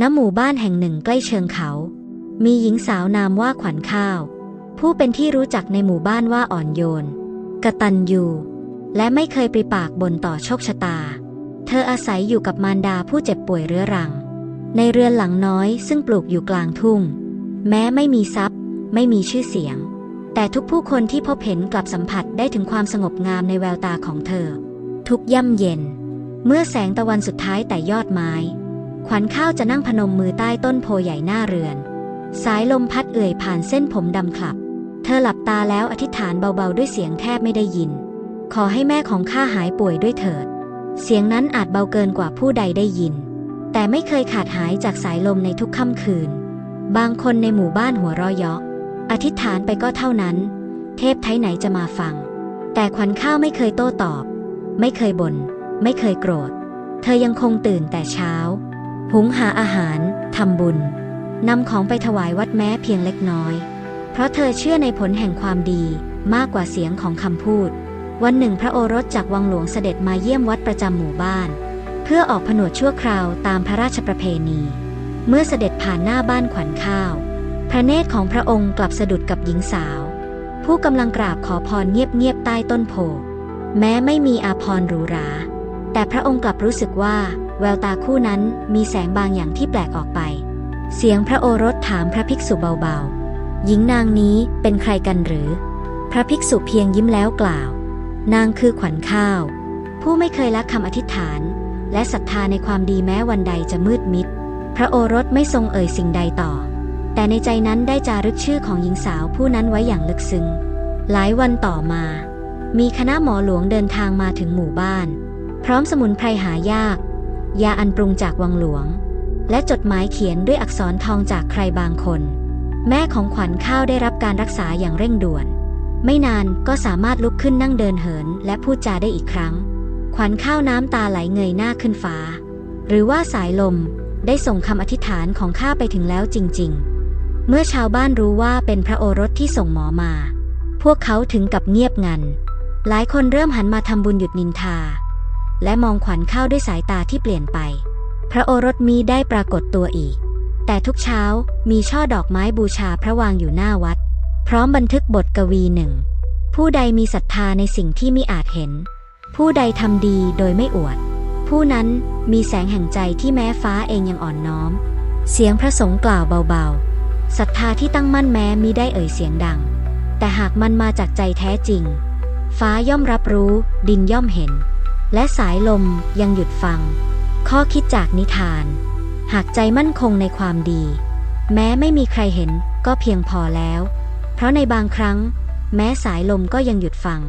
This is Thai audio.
ณหมู่บ้านแห่งหนึ่งใกล้เชิงเขา มีหญิงสาวนามว่าขวัญข้าว ผู้เป็นที่รู้จักในหมู่บ้านว่าอ่อนโยน กระตัญญูและไม่เคยปริปากบนต่อโชคชะตา เธออาศัยอยู่กับมารดาผู้เจ็บป่วยเรื้อรัง ในเรือนหลังน้อยซึ่งปลูกอยู่กลางทุ่ง แม้ไม่มีทรัพย์ ไม่มีชื่อเสียง แต่ทุกผู้คนที่พบเห็นกลับสัมผัสได้ถึงความสงบงามในแววตาของเธอ ทุกย่ำเย็น เมื่อแสงตะวันสุดท้ายแต่ยอดไม้ ขวัญข้าวจะนั่งพนมมือใต้ต้นโพใหญ่หน้าเรือน สายลมพัดเอื่อยผ่านเส้นผมดำคลับ เธอหลับตาแล้วอธิษฐานเบาๆด้วยเสียงแทบไม่ได้ยิน ขอให้แม่ของข้าหายป่วยด้วยเถิด เสียงนั้นอาจเบาเกินกว่าผู้ใดได้ยิน แต่ไม่เคยขาดหายจากสายลมในทุกค่ำคืน บางคนในหมู่บ้านหัวเราะเยาะอธิษฐานไปก็เท่านั้น เทพไทยไหนจะมาฟัง แต่ขวัญข้าวไม่เคยโต้ตอบ ไม่เคยบน่นไม่เคยโกรธ เธอยังคงตื่นแต่เช้า หุงหาอาหาร ทำบุญ นำของไปถวายวัดแม้เพียงเล็กน้อย เพราะเธอเชื่อในผลแห่งความดีมากกว่าเสียงของคำพูด วันหนึ่งพระโอรสจากวังหลวงเสด็จมาเยี่ยมวัดประจำหมู่บ้าน เพื่อออกผนวดชั่วคราวตามพระราชประเพณี เมื่อเสด็จผ่านหน้าบ้านขวัญข้าว พระเนตรของพระองค์กลับสะดุดกับหญิงสาว ผู้กำลังกราบขอพรเงียบๆใต้ต้นโพแม้ไม่มีอาภรหรูหรา แต่พระองค์กลับรู้สึกว่า แววตาคู่นั้นมีแสงบางอย่างที่แปลกออกไป เสียงพระโอรสถามพระภิกษุเบาๆ หญิงนางนี้เป็นใครกันหรือ พระภิกษุเพียงยิ้มแล้วกล่าว นางคือขวัญข้าว ผู้ไม่เคยละคำอธิษฐาน และศรัทธาในความดีแม้วันใดจะมืดมิด พระโอรสไม่ทรงเอ่ยสิ่งใดต่อ แต่ในใจนั้นได้จารึกชื่อของหญิงสาวผู้นั้นไว้อย่างลึกซึ้ง หลายวันต่อมา มีคณะหมอหลวงเดินทางมาถึงหมู่บ้าน พร้อมสมุนไพรหายาก ยาอันปรุงจากวังหลวง และจดหมายเขียนด้วยอักษรทองจากใครบางคน แม่ของขวัญข้าวได้รับการรักษาอย่างเร่งด่วน ไม่นานก็สามารถลุกขึ้นนั่งเดินเหิน และพูดจาได้อีกครั้ง ขวัญข้าวน้ำตาไหลเงยหน้าขึ้นฟ้า หรือว่าสายลมได้ส่งคำอธิษฐานของข้าไปถึงแล้วจริง ๆ เมื่อชาวบ้านรู้ว่าเป็นพระโอรสที่ส่งหมอมา พวกเขาถึงกับเงียบงัน หลายคนเริ่มหันมาทำบุญหยุดนินทา และมองขวัญข้าวด้วยสายตาที่เปลี่ยนไป พระโอรสมีได้ปรากฏตัวอีก แต่ทุกเช้ามีช่อดอกไม้บูชาพระวางอยู่หน้าวัด พร้อมบันทึกบทกวีหนึ่ง ผู้ใดมีศรัทธาในสิ่งที่มิอาจเห็น ผู้ใดทำดีโดยไม่อวด ผู้นั้นมีแสงแห่งใจที่แม้ฟ้าเองยังอ่อนน้อม เสียงพระสงฆ์กล่าวเบาๆศรัทธาที่ตั้งมั่นแม้มิได้เอ่ยเสียงดัง แต่หากมันมาจากใจแท้จริง ฟ้าย่อมรับรู้ ดินย่อมเห็น และสายลมยังหยุดฟัง ข้อคิดจากนิทาน หากใจมั่นคงในความดี แม้ไม่มีใครเห็นก็เพียงพอแล้ว เพราะในบางครั้ง แม้สายลมก็ยังหยุดฟัง